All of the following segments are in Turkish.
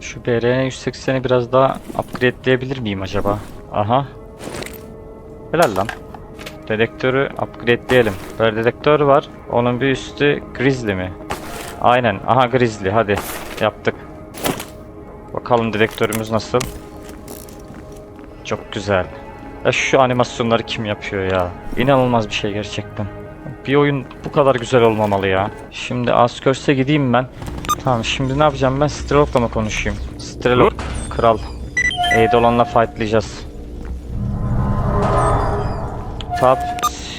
Şu BRN 180'i biraz daha upgrade'leyebilir miyim acaba? Aha. Helal lan. Dedektörü upgrade'leyelim. Böyle dedektör var. Onun bir üstü Grizzly mi? Aynen. Aha Grizzly. Hadi. Yaptık. Bakalım dedektörümüz nasıl? Çok güzel. Ya şu animasyonları kim yapıyor ya? İnanılmaz bir şey gerçekten. Bir oyun bu kadar güzel olmamalı ya. Şimdi Askörs'e gideyim ben. Tamam şimdi ne yapacağım ben? Strelok'la mı konuşayım? Strelok, kral. Eidolon'la fightlayacağız. Top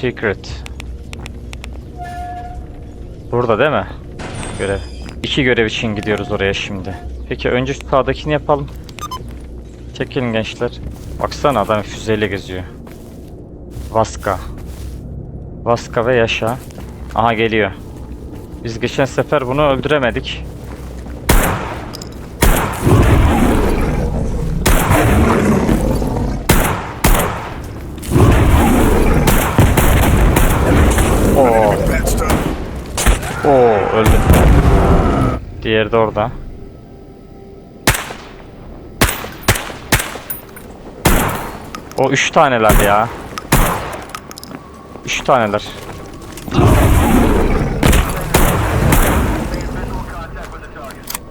Secret. Burada değil mi? Görev. İki görev için gidiyoruz oraya şimdi. Peki önce şu sağdakini yapalım. Çekilin gençler. Baksana adam füzeyle geziyor. Vaska. Vaska ve Yaşa. Aha geliyor. Biz geçen sefer bunu öldüremedik. Oo. Oo öldü. Diğeri de orada. O üç taneler ya. Üç taneler.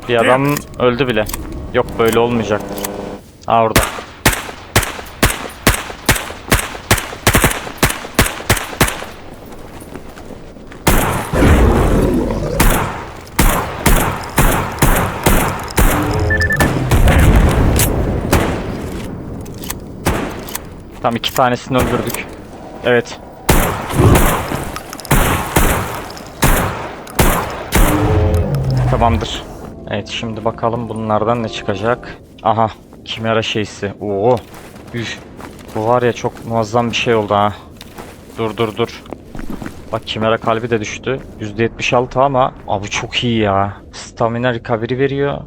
Bir adam öldü bile. Yok böyle olmayacak. Aa orada. Tam iki tanesini öldürdük. Evet. Tamamdır. Evet şimdi bakalım bunlardan ne çıkacak. Aha. Kimera şeysi. Oo. Üf. Bu var ya çok muazzam bir şey oldu ha. Dur dur dur. Bak kimera kalbi de düştü. %76 ama abi çok iyi ya. Stamina recovery veriyor.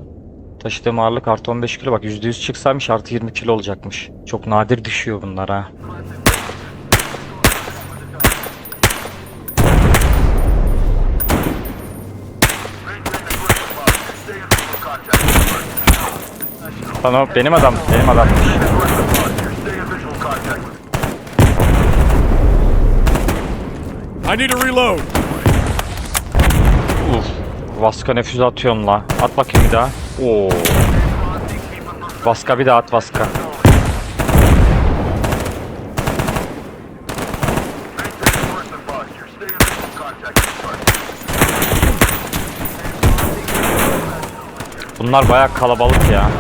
Taşıdığım ağırlık artı 15 kilo. Bak %100 çıksaymış artı 20 kilo olacakmış. Çok nadir düşüyor bunlar ha. Lan o benim adam, benim adammış. I need to reload. Uf. Vaska ne füze atıyorsun la. At bakayım bir daha. Oo. Vaska bir daha at Vaska. Bunlar bayağı kalabalık ya.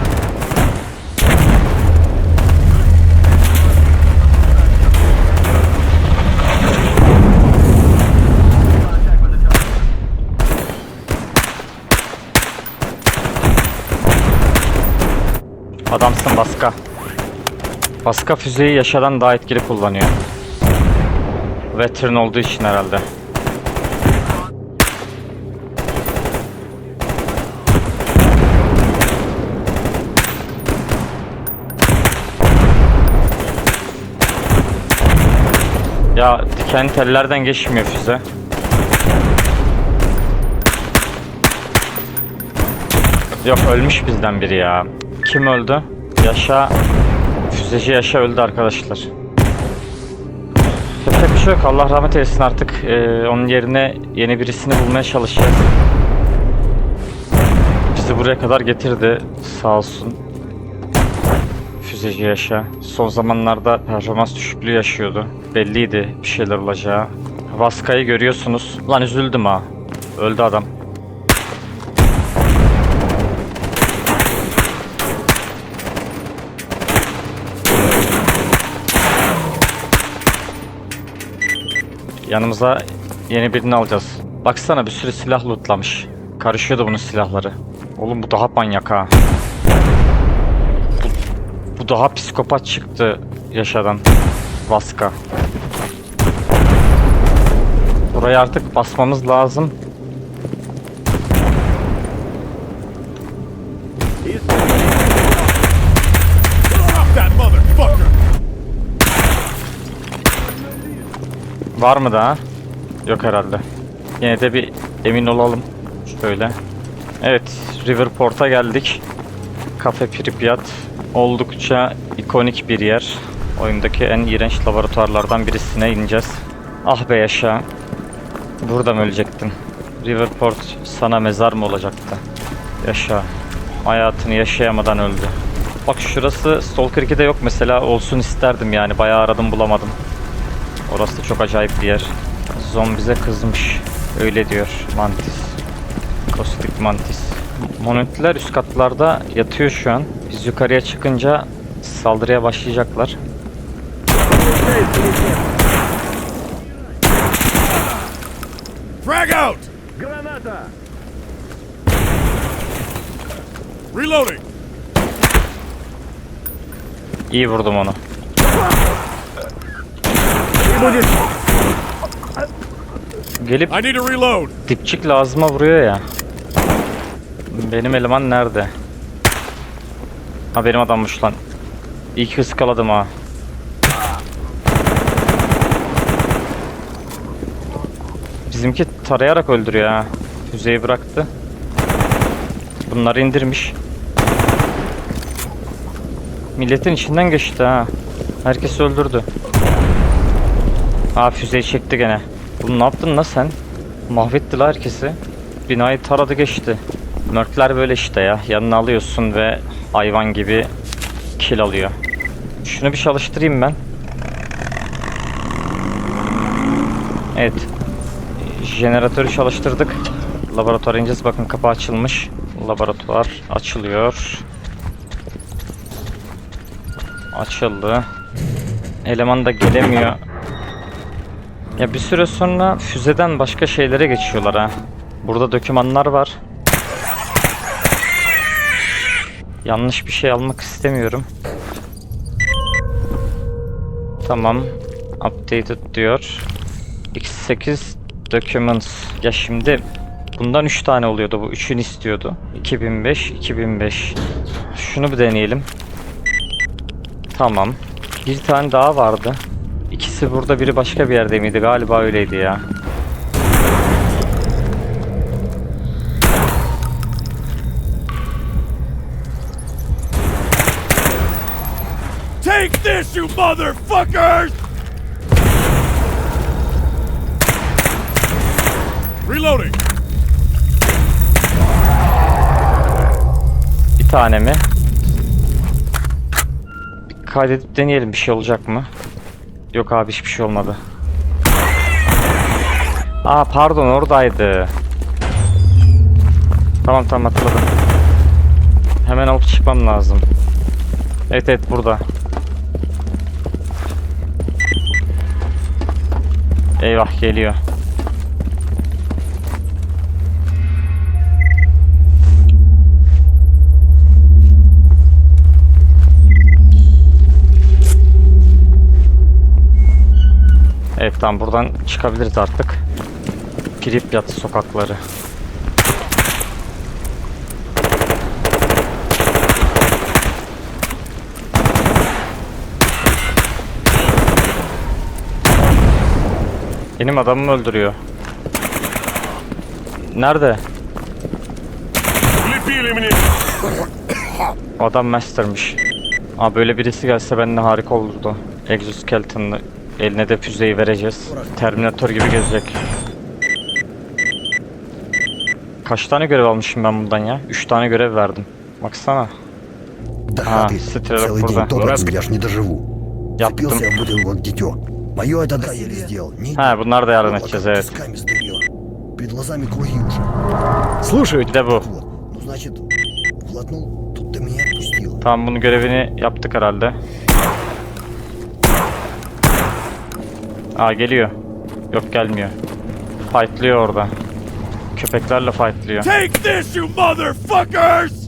Adamsın Baska. Baska füzeyi Yaşar'dan daha etkili kullanıyor. Veteran olduğu için herhalde. Ya diken tellerden geçmiyor füze. Yok ölmüş bizden biri ya. Kim öldü? Yaşa. Füzeci Yaşa öldü arkadaşlar. Yapacak bir şey yok. Allah rahmet eylesin artık. Ee, onun yerine yeni birisini bulmaya çalışacağız. Bizi buraya kadar getirdi. Sağ olsun. Füzeci Yaşa. Son zamanlarda performans düşüklüğü yaşıyordu. Belliydi bir şeyler olacağı. Vaska'yı görüyorsunuz. Lan üzüldüm ha. Öldü adam. Yanımıza yeni birini alacağız. Baksana bir sürü silah lootlamış. Karışıyordu bunun silahları. Oğlum bu daha manyak ha. Bu, bu daha psikopat çıktı yaşadan. Vaska. Buraya artık basmamız lazım. Var mı daha? Yok herhalde. Yine de bir emin olalım. Şöyle. Evet, Riverport'a geldik. Kafe Pripyat oldukça ikonik bir yer. Oyundaki en iğrenç laboratuvarlardan birisine ineceğiz. Ah be yaşa. Burada mı ölecektin? Riverport sana mezar mı olacaktı? Yaşa. Hayatını yaşayamadan öldü. Bak şurası Stalker 2'de yok mesela olsun isterdim yani bayağı aradım bulamadım. Orası da çok acayip bir yer. Zombize kızmış. Öyle diyor Mantis. Kostik Mantis. Monitler üst katlarda yatıyor şu an. Biz yukarıya çıkınca saldırıya başlayacaklar. Frag out! Reloading! İyi vurdum onu. Gelip I need to reload! dipçik lazıma vuruyor ya. Benim eleman nerede? Ha benim adammış lan. İyi ki ıskaladım ha. Bizimki tarayarak öldürüyor ha. Füzeyi bıraktı. Bunları indirmiş. Milletin içinden geçti ha. Herkes öldürdü. Aa füzeyi çekti gene. Bunu ne yaptın la sen? Mahvetti la herkesi. Binayı taradı geçti. Mörkler böyle işte ya. Yanına alıyorsun ve hayvan gibi kill alıyor. Şunu bir çalıştırayım ben. Evet. Jeneratörü çalıştırdık. Laboratuvara ineceğiz. Bakın kapı açılmış. Laboratuvar açılıyor. Açıldı. Eleman da gelemiyor. Ya bir süre sonra füzeden başka şeylere geçiyorlar ha. Burada dokümanlar var. Yanlış bir şey almak istemiyorum. Tamam. Updated diyor. X8 documents. Ya şimdi bundan 3 tane oluyordu bu. 3'ünü istiyordu. 2005, 2005. Şunu bir deneyelim. Tamam. Bir tane daha vardı. İkisi burada biri başka bir yerde miydi? Galiba öyleydi ya. Take this, you motherfuckers! Reloading! Bir tane mi? Bir kaydedip deneyelim bir şey olacak mı? Yok abi hiçbir şey olmadı. Aa pardon oradaydı. Tamam tamam hatırladım. Hemen alıp çıkmam lazım. Evet evet burada. Eyvah geliyor. Evet tamam buradan çıkabiliriz artık. Pripyat sokakları. Benim adamımı öldürüyor. Nerede? Adam mastermış. Aa böyle birisi gelse benimle harika olurdu. Exoskeleton'lı eline de füzeyi vereceğiz. Terminator gibi gezecek. Kaç tane görev almışım ben bundan ya? 3 tane görev verdim. Baksana. Да А, ты стрелок целый куда? день топать, я ж не доживу. Yaptım. Вцепился в бутылку, как дитё. Мое это да еле сделал. Не Ha bunlar da yardım делал, а edeceğiz как evet. песками сдавило. Перед глазами круги уже. Слушай, bir de bu. Вот. Ну, значит, глотнул, тут ты меня отпустила. Tamam bunun görevini yaptık herhalde. Aa geliyor. Yok gelmiyor. Fightlıyor orada. Köpeklerle fightlıyor. Take this, you motherfuckers!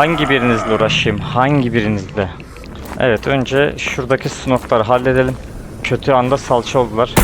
Hangi birinizle uğraşayım? Hangi birinizle? Evet önce şuradaki snokları halledelim. Kötü anda salça oldular.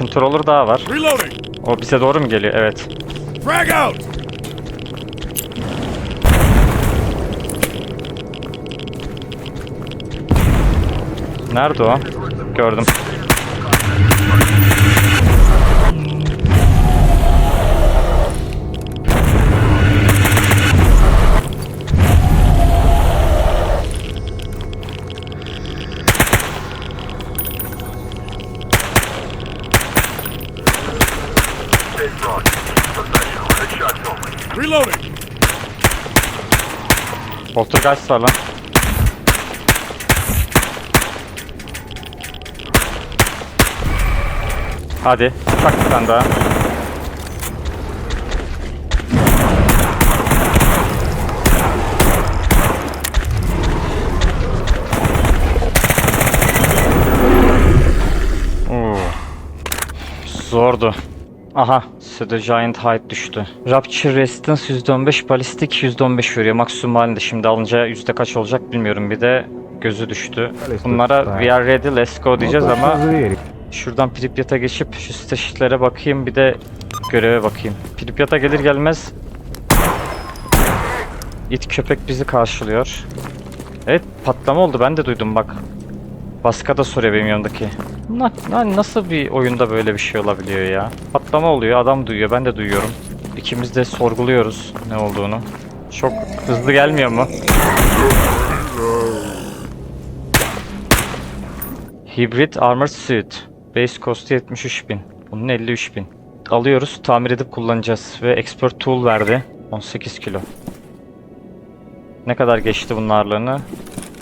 Controller daha var. O bize doğru mu geliyor? Evet. Frag out! Nerede o? Gördüm. Poltergeist var lan. Hadi. Tak bir tane daha. Oo. Zordu. Aha, Pseudo Giant Height düştü. Rapture Resistance %15, Ballistic %15 veriyor. Maksimum halinde şimdi alınca yüzde kaç olacak bilmiyorum. Bir de gözü düştü. Bunlara we are ready, let's go diyeceğiz ama şuradan Pripyat'a geçip şu staşitlere bakayım bir de göreve bakayım. Pripyat'a gelir gelmez it köpek bizi karşılıyor. Evet patlama oldu ben de duydum bak. Baska da soruyor benim yanımdaki. Na, na- nasıl bir oyunda böyle bir şey olabiliyor ya? Patlama oluyor, adam duyuyor, ben de duyuyorum. İkimiz de sorguluyoruz ne olduğunu. Çok hızlı gelmiyor mu? Hybrid Armored Suit. Base cost'u 73.000. Bunun 53.000. Alıyoruz, tamir edip kullanacağız. Ve Expert Tool verdi. 18 kilo. Ne kadar geçti bunun ağırlığını?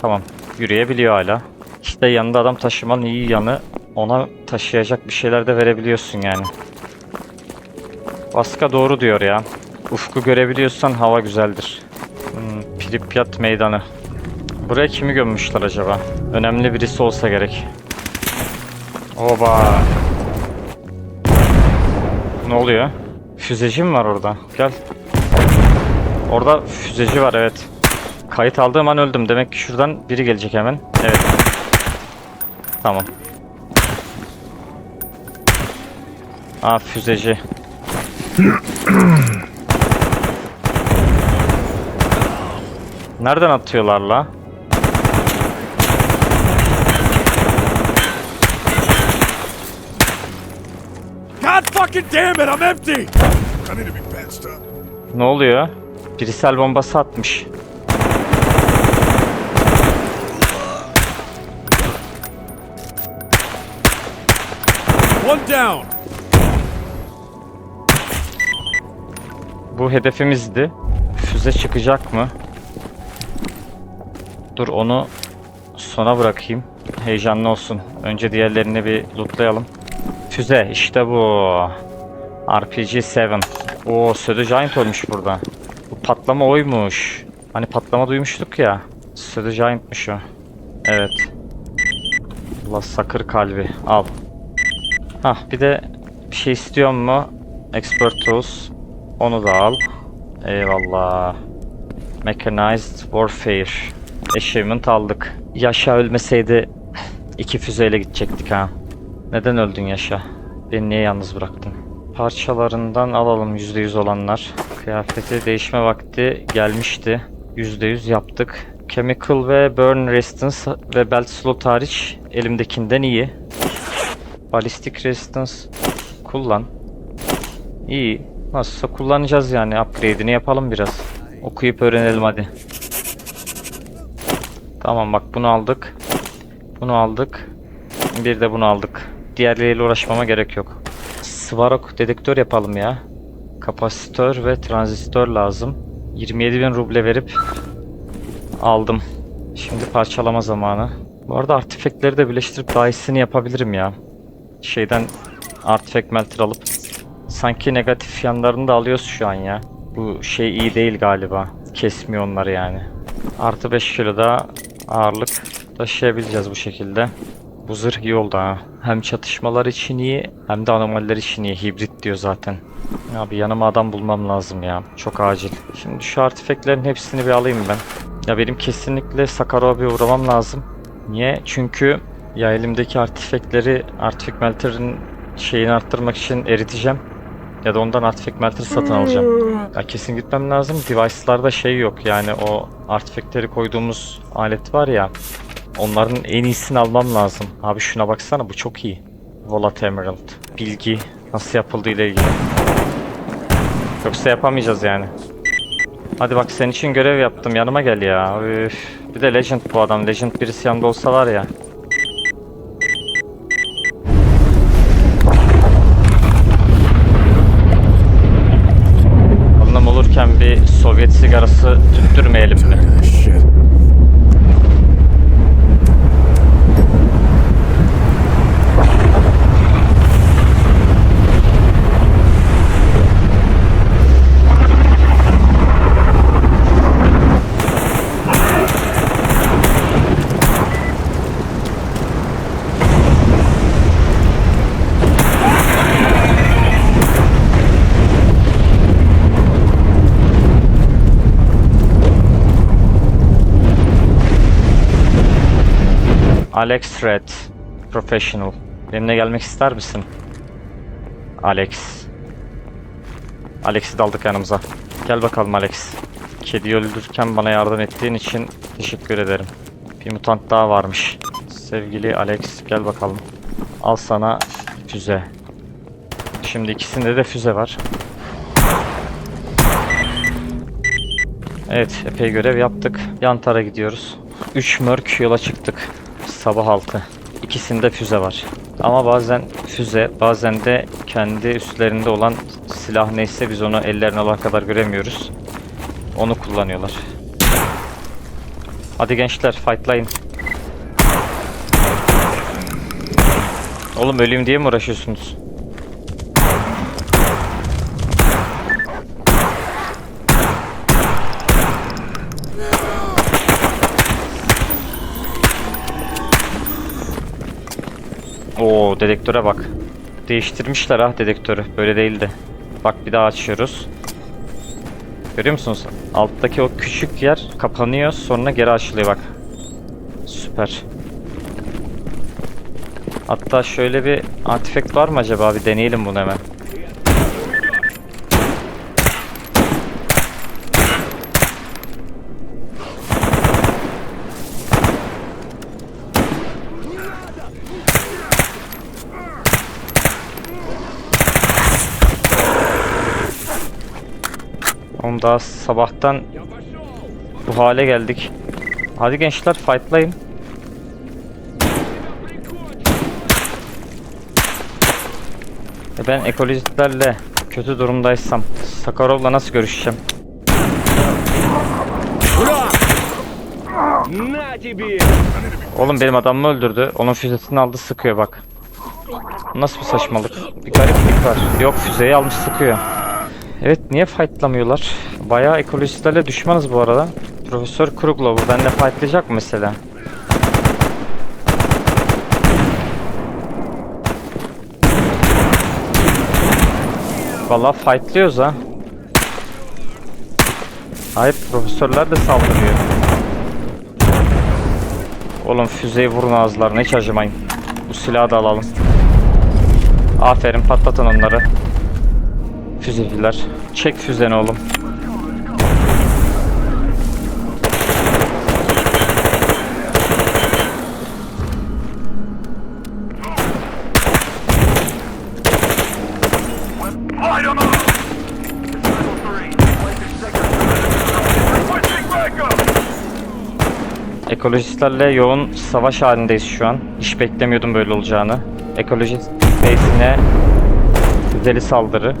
Tamam, yürüyebiliyor hala. İşte yanında adam taşımanın iyi yanı ona taşıyacak bir şeyler de verebiliyorsun yani. Baska doğru diyor ya. Ufku görebiliyorsan hava güzeldir. Hmm, Pripyat meydanı. Buraya kimi gömmüşler acaba? Önemli birisi olsa gerek. Oba. Ne oluyor? Füzeci mi var orada? Gel. Orada füzeci var evet. Kayıt aldığım an öldüm. Demek ki şuradan biri gelecek hemen. Evet. Tamam. Aa füzeci. Nereden atıyorlar la? God fucking damn it, I'm empty! I need to be up. Ne oluyor? Birisel bombası atmış. Down! Bu hedefimizdi. Füze çıkacak mı? Dur onu sona bırakayım. Heyecanlı olsun. Önce diğerlerini bir lootlayalım. Füze işte bu. RPG-7. Oo Pseudo Giant ölmüş burada. Bu patlama oymuş. Hani patlama duymuştuk ya. Pseudo Giant'mış o. Evet. Allah sakır kalbi. Al. Hah bir de bir şey istiyor mu? Expert Tools. Onu da al. Eyvallah. Mechanized Warfare. Achievement aldık. Yaşa ölmeseydi iki füzeyle gidecektik ha. Neden öldün Yaşa? Beni niye yalnız bıraktın? Parçalarından alalım %100 olanlar. Kıyafeti değişme vakti gelmişti. %100 yaptık. Chemical ve Burn Resistance ve Belt Slot hariç elimdekinden iyi. Ballistic Resistance kullan. İyi. Nasılsa kullanacağız yani. Upgrade'ini yapalım biraz. Okuyup öğrenelim hadi. Tamam bak bunu aldık. Bunu aldık. Bir de bunu aldık. Diğerleriyle uğraşmama gerek yok. Svarok dedektör yapalım ya. Kapasitör ve transistör lazım. 27.000 ruble verip Aldım. Şimdi parçalama zamanı. Bu arada artifekleri de birleştirip daha iyisini yapabilirim ya. Şeyden artifact melter alıp. Sanki negatif yanlarını da alıyoruz şu an ya. Bu şey iyi değil galiba. Kesmiyor onları yani. Artı 5 kilo daha ağırlık taşıyabileceğiz bu şekilde. Bu zırh iyi oldu ha. Hem çatışmalar için iyi hem de anomaliler için iyi. Hibrit diyor zaten. Abi yanıma adam bulmam lazım ya. Çok acil. Şimdi şu artifeklerin hepsini bir alayım ben. Ya benim kesinlikle Sakarov'a bir uğramam lazım. Niye? Çünkü ya elimdeki artifekleri Artifact Melter'ın şeyini arttırmak için eriteceğim. Ya da ondan Artifact Melter satın alacağım. Ya kesin gitmem lazım. Device'larda şey yok yani o artifactleri koyduğumuz alet var ya. Onların en iyisini almam lazım. Abi şuna baksana bu çok iyi. Volat Emerald. Bilgi nasıl yapıldığı ile ilgili. Yoksa yapamayacağız yani. Hadi bak senin için görev yaptım yanıma gel ya. Üf. Bir de Legend bu adam. Legend birisi yanında olsa var ya. Alex Red, Professional. Benimle gelmek ister misin? Alex. Alex'i de aldık yanımıza. Gel bakalım Alex. Kediyi öldürürken bana yardım ettiğin için teşekkür ederim. Bir mutant daha varmış. Sevgili Alex gel bakalım. Al sana füze. Şimdi ikisinde de füze var. Evet epey görev yaptık. Yan tara gidiyoruz. 3 mörk yola çıktık. Sabah 6. İkisinde füze var. Ama bazen füze, bazen de kendi üstlerinde olan silah neyse biz onu ellerine alana kadar göremiyoruz. Onu kullanıyorlar. Hadi gençler fightlayın. Oğlum öleyim diye mi uğraşıyorsunuz? Oo dedektöre bak. Değiştirmişler ha dedektörü. Böyle değildi. Bak bir daha açıyoruz. Görüyor musunuz? Alttaki o küçük yer kapanıyor sonra geri açılıyor bak. Süper. Hatta şöyle bir artifact var mı acaba? Bir deneyelim bunu hemen. Daha sabahtan bu hale geldik. Hadi gençler fightlayın. E ben ekolojistlerle kötü durumdaysam Sakarov'la nasıl görüşeceğim? Oğlum benim adamımı öldürdü. Onun füzesini aldı sıkıyor bak. Nasıl bir saçmalık? Bir gariplik var. Yok füzeyi almış sıkıyor. Evet niye fightlamıyorlar? Bayağı ekolojistlerle düşmanız bu arada. Profesör Kruglo bu benimle fightlayacak mesela? Vallahi fightlıyoruz ha. Hayır profesörler de saldırıyor. Oğlum füzeyi vurun ağızlarına hiç acımayın. Bu silahı da alalım. Aferin patlatın onları. Füzeciler. Çek füzeni oğlum. Ekolojistlerle yoğun savaş halindeyiz şu an. Hiç beklemiyordum böyle olacağını. Ekolojist base'ine füzeli saldırı.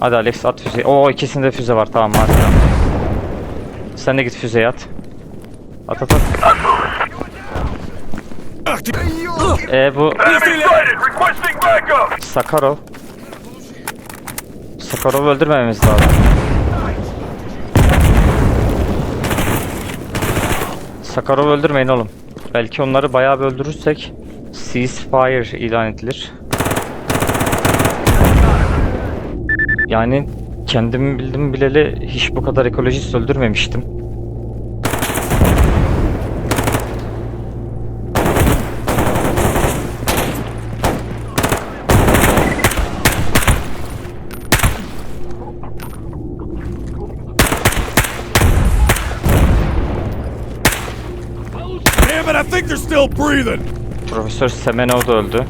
Hadi Alex at füzeyi. Oo ikisinde füze var tamam hadi. Sen de git füzeye at. At at at. E bu! Sakarov. Sakarov'u öldürmememiz lazım. Sakarov'u öldürmeyin oğlum. Belki onları bayağı bir öldürürsek ceasefire ilan edilir. Yani kendimi bildim bileli hiç bu kadar ekolojist öldürmemiştim. Damn it, I think they're still breathing! Profesör Semenov da öldü.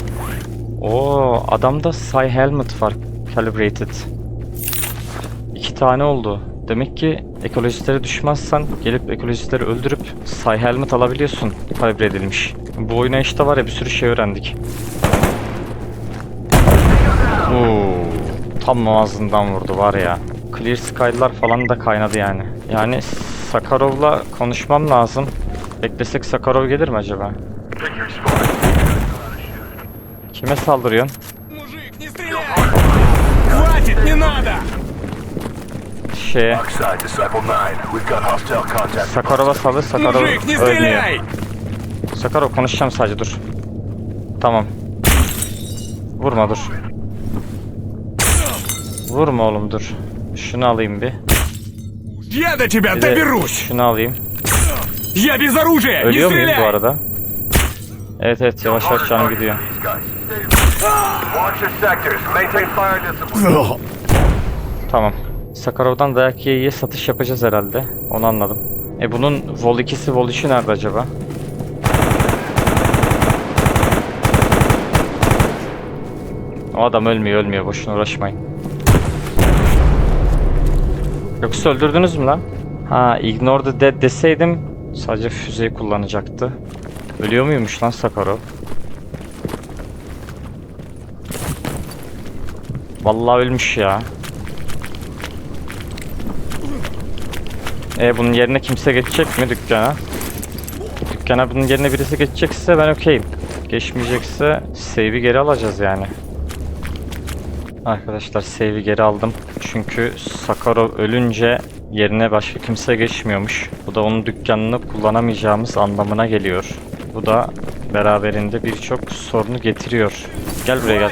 Oo, adamda Psy Helmet var. Calibrated İki tane oldu. Demek ki ekolojistlere düşmezsen gelip ekolojistleri öldürüp Psy Helmet alabiliyorsun. Kalibre edilmiş. Bu oyuna işte var ya bir sürü şey öğrendik. Oo, tam ağzından vurdu var ya. Clear Sky'lar falan da kaynadı yani. Yani Sakarov'la konuşmam lazım. Beklesek Sakarov gelir mi acaba? Kime saldırıyorsun? Мужик, не стреляй! Хватит, не надо! Şeye, Side Disciple 9, we've got hostile contact. Sakarov'a saldır, Sakarov Мужик, не ölmüyor. стреляй! Sakarov konuşacağım sadece dur. Tamam. Vurma dur. Vurma oğlum dur. Şunu alayım bir. Я до тебя Bir de доберусь! şunu alayım. Я без оружия! Не Ölüyor muyum bu стреляй! arada? Evet evet yavaş yavaş canım gidiyor. These guys. Watch your sectors. Maintain fire discipline. Tamam. Sakarov'dan dayak yiye satış yapacağız herhalde. Onu anladım. E bunun Vol 2'si Vol 3'ü nerede acaba? O adam ölmüyor ölmüyor boşuna uğraşmayın. Yoksa öldürdünüz mü lan? Ha ignore the dead deseydim sadece füzeyi kullanacaktı. Ölüyor muymuş lan Sakarov? Vallahi ölmüş ya. E bunun yerine kimse geçecek mi dükkana? Dükkana bunun yerine birisi geçecekse ben okeyim. Geçmeyecekse save'i geri alacağız yani. Arkadaşlar save'i geri aldım. Çünkü Sakarov ölünce yerine başka kimse geçmiyormuş. Bu da onun dükkanını kullanamayacağımız anlamına geliyor. Bu da beraberinde birçok sorunu getiriyor. Gel buraya gel.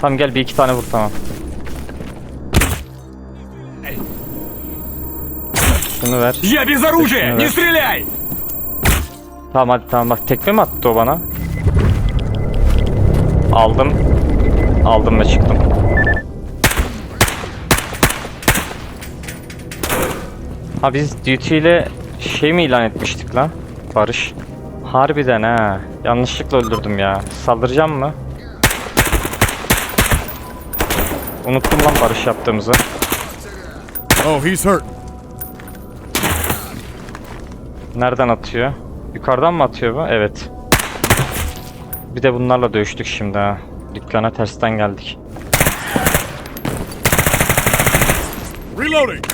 Tam gel bir iki tane vur tamam. Şunu ver. Я без оружия! Точно, Не да. стреляй! Tamam hadi tamam bak tekme mi attı o bana? Aldım. Aldım ve çıktım. Ha biz duty ile şey mi ilan etmiştik lan? Barış. Harbiden ha. Yanlışlıkla öldürdüm ya. Saldıracağım mı? Unuttum lan barış yaptığımızı. Oh, he's hurt. Nereden atıyor? Yukarıdan mı atıyor bu? Evet. Bir de bunlarla dövüştük şimdi ha. Dükkana tersten geldik. Reloading!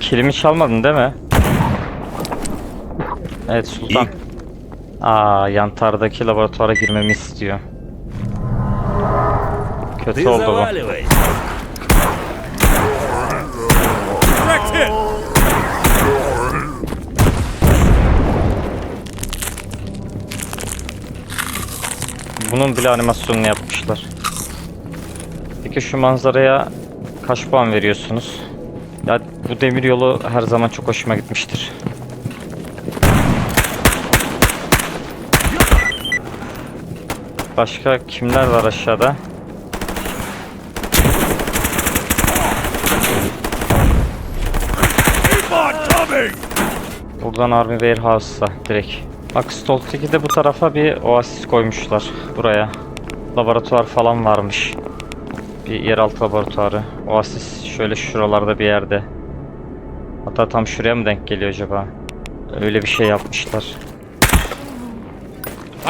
Kilimi çalmadın değil mi? Evet Sultan. Aa yantardaki laboratuvara girmemi istiyor. Kötü oldu bu. Bunun bile animasyonunu yapmışlar. Peki şu manzaraya kaç puan veriyorsunuz? Ya bu demir yolu her zaman çok hoşuma gitmiştir. Başka kimler var aşağıda? Buradan Army Warehouse'a direkt. Bak Stolt 2'de bu tarafa bir oasis koymuşlar buraya. Laboratuvar falan varmış. Bir yeraltı laboratuvarı. Oasis şöyle şuralarda bir yerde. Hatta tam şuraya mı denk geliyor acaba? Öyle bir şey yapmışlar.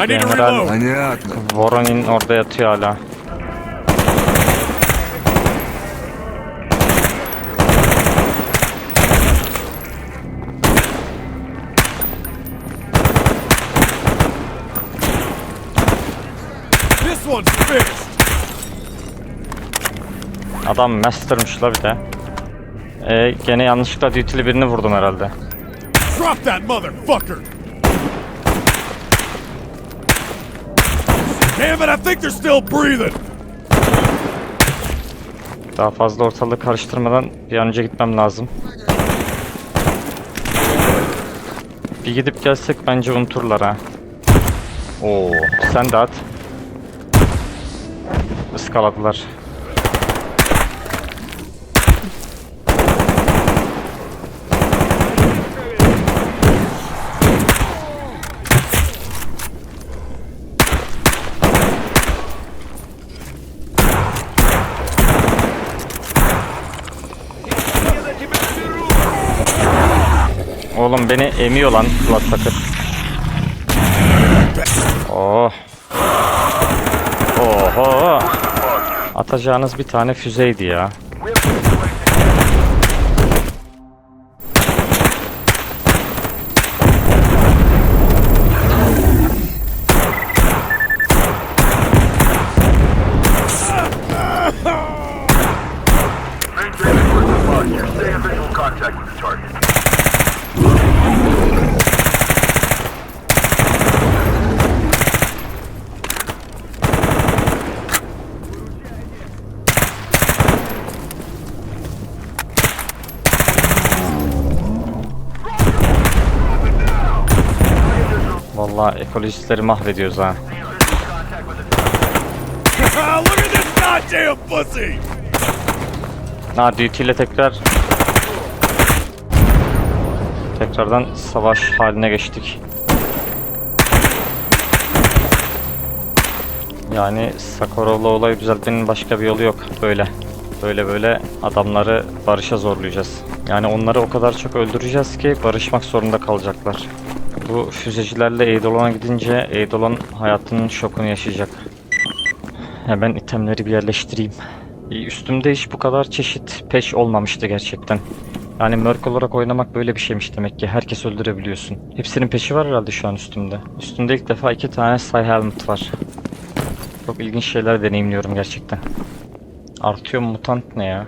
General Hani Voronin orada yatıyor hala. Adam mastermış la bir de. Ee, gene yanlışlıkla duty'li birini vurdum herhalde. Drop that motherfucker! Damn it, I think they're still breathing. Daha fazla ortalığı karıştırmadan bir an önce gitmem lazım. Bir gidip gelsek bence unuturlar ha. Oo, sen de at. Iskaladılar. Oğlum beni emiyor lan kulaklık. Oh. Oho. Atacağınız bir tane füzeydi ya. Vallahi ekolojistleri mahvediyoruz ha. Look at this goddamn pussy. Ha duty ile tekrar tekrardan savaş haline geçtik. Yani Sakarov'la olayı düzeltmenin başka bir yolu yok. Böyle. Böyle böyle adamları barışa zorlayacağız. Yani onları o kadar çok öldüreceğiz ki barışmak zorunda kalacaklar. Bu füzecilerle Eidolon'a gidince Eidolon hayatının şokunu yaşayacak. Hemen itemleri bir yerleştireyim. İyi, Üstümde hiç bu kadar çeşit peş olmamıştı gerçekten. Yani Merc olarak oynamak böyle bir şeymiş demek ki. Herkes öldürebiliyorsun. Hepsinin peşi var herhalde şu an üstümde. Üstümde ilk defa iki tane Psy Helmet var. Çok ilginç şeyler deneyimliyorum gerçekten. Artıyor mutant ne ya?